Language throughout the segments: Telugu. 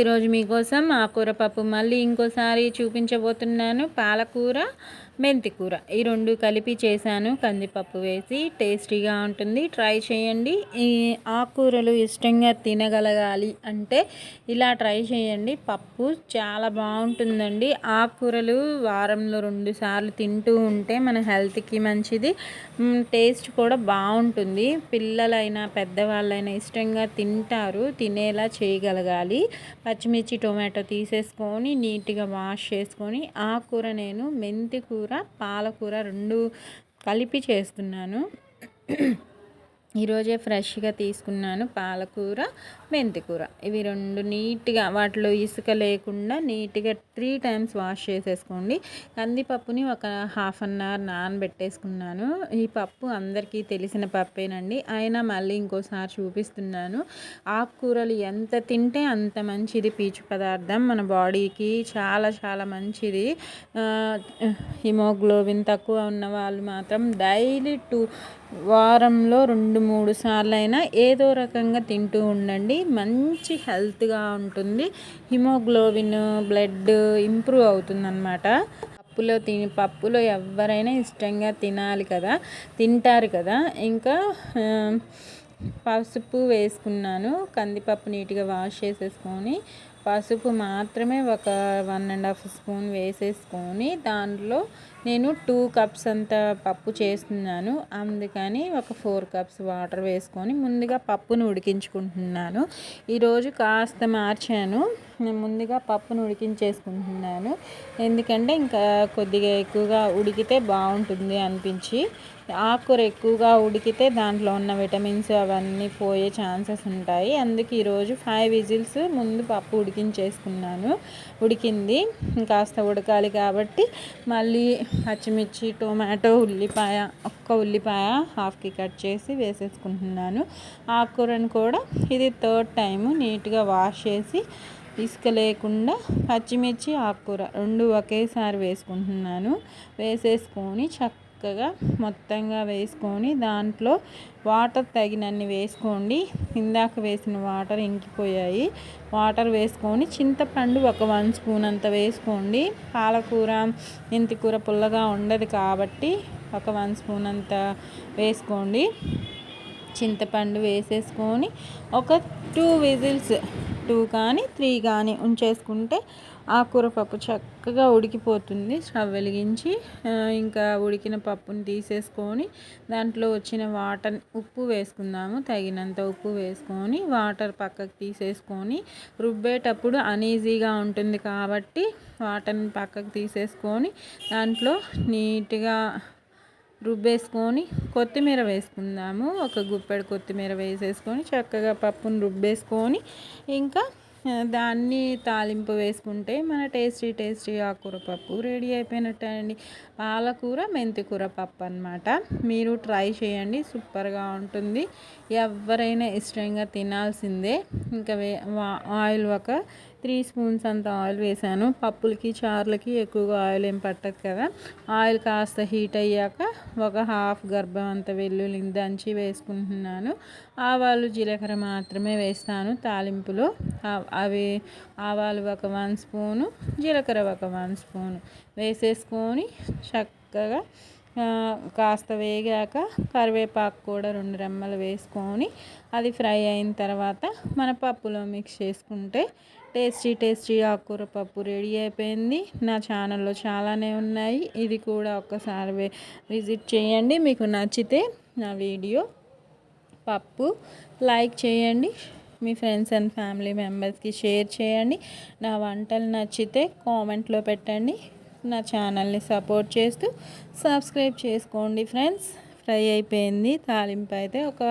ఈరోజు మీకోసం ఆకుకూర పప్పు మళ్ళీ ఇంకోసారి చూపించబోతున్నాను. పాలకూర మెంతి కూర. ఈ రెండు కలిపి చేశాను. కందిపప్పు వేసి టేస్టీగా ఉంటుంది. ట్రై చేయండి. ఈ ఆకుకూరలు ఇష్టంగా తినగలగాలి అంటే ఇలా ట్రై చేయండి. పప్పు చాలా బాగుంటుందండి. ఆకుకూరలు వారంలో రెండు సార్లు తింటూ ఉంటే మన హెల్త్కి మంచిది. టేస్ట్ కూడా బాగుంటుంది. పిల్లలైనా పెద్దవాళ్ళైనా ఇష్టంగా తింటారు. తినేలా చేయగలగాలి. పచ్చిమిర్చి టొమాటో తీసేసుకొని నీట్గా వాష్ చేసుకొని ఆకుకూర నేను మెంతి కూర కూర పాలకూర రెండు కలిపి చేస్తున్నాను. ఈరోజే ఫ్రెష్గా తీసుకున్నాను పాలకూర మెంతికూర. ఇవి రెండు నీట్గా వాటిలో ఇసుక లేకుండా నీట్గా త్రీ టైమ్స్ వాష్ చేసేసుకోండి. కందిపప్పుని ఒక హాఫ్ అన్ అవర్ నానబెట్టేసుకున్నాను. ఈ పప్పు అందరికీ తెలిసిన పప్పేనండి. అయినా మళ్ళీ ఇంకోసారి చూపిస్తున్నాను. ఆకుకూరలు ఎంత తింటే అంత మంచిది పీచు పదార్థం. మన బాడీకి చాలా చాలా మంచిది. హిమోగ్లోబిన్ తక్కువ ఉన్న వాళ్ళు మాత్రం డైలీ టూ వారంలో రెండు మూడు సార్లు అయినా ఏదో రకంగా తింటూ ఉండండి. మంచి హెల్త్గా ఉంటుంది. హిమోగ్లోబిన్ బ్లడ్ ఇంప్రూవ్ అవుతుందన్నమాట. పప్పులో తిని పప్పులో ఎవరైనా ఇష్టంగా తినాలి కదా తింటారు కదా. ఇంకా పసుపు వేసుకున్నాను. కందిపప్పు నీట్గా వాష్ చేసేసుకొని పసుపు మాత్రమే ఒక వన్ అండ్ హాఫ్ స్పూన్ వేసేసుకొని దాంట్లో నేను టూ కప్స్ అంత పప్పు చేస్తున్నాను. అందుకని ఒక ఫోర్ కప్స్ వాటర్ వేసుకొని ముందుగా పప్పును ఉడికించుకుంటున్నాను. ఈరోజు కాస్త మార్చాను. నేను ముందుగా పప్పును ఉడికించేసుకుంటున్నాను. ఎందుకంటే ఇంకా కొద్దిగా ఎక్కువగా ఉడికితే బాగుంటుంది అనిపించి ఆకుకూర ఎక్కువగా ఉడికితే దాంట్లో ఉన్న విటమిన్స్ అవన్నీ పోయే ఛాన్సెస్ ఉంటాయి. అందుకే ఈరోజు ఫైవ్ విజిల్స్ ముందు పప్పు ఉడికించేసుకున్నాను. ఉడికింది కాస్త ఉడకాలి కాబట్టి మళ్ళీ పచ్చిమిర్చి టొమాటో ఉల్లిపాయ ఒక్క ఉల్లిపాయ హాఫ్కి కట్ చేసి వేసేసుకుంటున్నాను. ఆకుకూరను కూడా ఇది థర్డ్ టైము నీట్గా వాష్ చేసి ఇసుక లేకుండా పచ్చిమిర్చి ఆకుకూర రెండు ఒకేసారి వేసుకుంటున్నాను. వేసేసుకొని చక్కగా మొత్తంగా వేసుకొని దాంట్లో వాటర్ తగినన్ని వేసుకోండి. ఇందాక వేసిన వాటర్ ఇంకిపోయాయి. వాటర్ వేసుకొని చింతపండు ఒక వన్ స్పూన్ అంత వేసుకోండి. పాలకూర మెంతికూర పుల్లగా ఉండదు కాబట్టి ఒక వన్ స్పూన్ అంత వేసుకోండి. చింతపండు వేసేసుకొని ఒక టూ విజిల్స్ టూ కానీ త్రీ కానీ ఉంచేసుకుంటే ఆ కూరపప్పు చక్కగా ఉడికిపోతుంది. స్టవ్ వెలిగించి ఇంకా ఉడికిన పప్పుని తీసేసుకొని దాంట్లో వచ్చిన వాటర్ ఉప్పు వేసుకుందాము. తగినంత ఉప్పు వేసుకొని వాటర్ పక్కకు తీసేసుకొని రుబ్బేటప్పుడు అనీజీగా ఉంటుంది కాబట్టి వాటర్ని పక్కకు తీసేసుకొని దాంట్లో నీట్గా రుబ్బేసుకొని కొత్తిమీర వేసుకుందాము. ఒక గుప్పెడు కొత్తిమీర వేసేసుకొని చక్కగా పప్పును రుబ్బేసుకొని ఇంకా దాన్ని తాలింపు వేసుకుంటే మన టేస్టీ టేస్టీ ఆకుకూర పప్పు రెడీ అయిపోయినట్టండి. పాలకూర మెంతికూర పప్పు అనమాట మీరు ట్రై చేయండి సూపర్గా ఉంటుంది. ఎవరైనా ఇష్టంగా తినాల్సిందే. ఇంకా ఆయిల్ ఒక త్రీ స్పూన్స్ అంత ఆయిల్ వేసాను. పప్పులకి చారులకి ఎక్కువగా ఆయిల్ ఏం పట్టదు కదా. ఆయిల్ కాస్త హీట్ అయ్యాక ఒక హాఫ్ గర్భం అంత వెల్లుల్లి దంచి వేసుకుంటున్నాను. ఆవాలు జీలకర్ర మాత్రమే వేస్తాను తాలింపులో. అవి ఆవాలు ఒక వన్ స్పూను జీలకర్ర ఒక వన్ స్పూను వేసేసుకొని చక్కగా కాస్త వేగాక కరివేపాకు కూడా రెండు రెమ్మలు వేసుకొని అది ఫ్రై అయిన తర్వాత మన పప్పులో మిక్స్ చేసుకుంటే టేస్టీ టేస్టీ ఆకుకూర పప్పు రెడీ అయిపోయింది. నా ఛానల్లో చాలానే ఉన్నాయి. ఇది కూడా ఒక్కసారి విజిట్ చేయండి. మీకు నచ్చితే నా వీడియో పప్పు లైక్ చేయండి. మీ ఫ్రెండ్స్ అండ్ ఫ్యామిలీ మెంబర్స్కి షేర్ చేయండి. నా వంటలు నచ్చితే కామెంట్లో పెట్టండి. నా ఛానల్ని సపోర్ట్ చేస్తూ సబ్స్క్రైబ్ చేసుకోండి ఫ్రెండ్స్. ఫ్రై అయిపోయింది. తాలింపు అయితే ఒక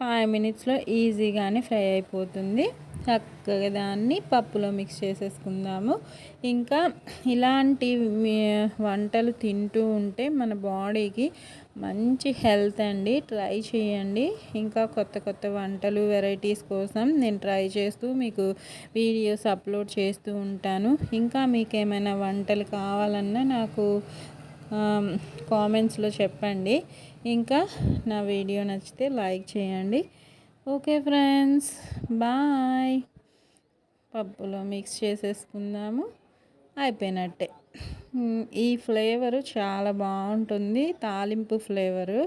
ఫైవ్ మినిట్స్లో ఈజీగానే ఫ్రై అయిపోతుంది. చక్కగా దాన్ని పప్పులో మిక్స్ చేసేసుకుందాము. ఇంకా ఇలాంటి వంటలు తింటూ ఉంటే మన బాడీకి మంచి హెల్త్ అండి. ట్రై చేయండి. ఇంకా కొత్త కొత్త వంటలు వెరైటీస్ కోసం నేను ట్రై చేస్తూ మీకు వీడియోస్ అప్లోడ్ చేస్తూ ఉంటాను. ఇంకా మీకు ఏమైనా వంటలు కావాలన్నా నాకు కామెంట్స్లో చెప్పండి. ఇంకా నా వీడియో నచ్చితే లైక్ చేయండి. Okay friends bye. పప్పులో మిక్స్ చేసేసుకుందాము. అయిపోయినట్టే. ఈ ఫ్లేవరు చాలా బాగుంటుంది. తాలింపు ఫ్లేవరు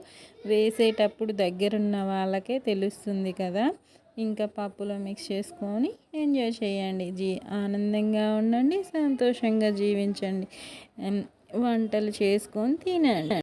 వేసేటప్పుడు దగ్గరున్న వాళ్ళకే తెలుస్తుంది కదా. ఇంకా పప్పులో మిక్స్ చేసుకొని ఎంజాయ్ చేయండి. జీ ఆనందంగా ఉండండి సంతోషంగా జీవించండి. వంటలు చేసుకొని తినండి.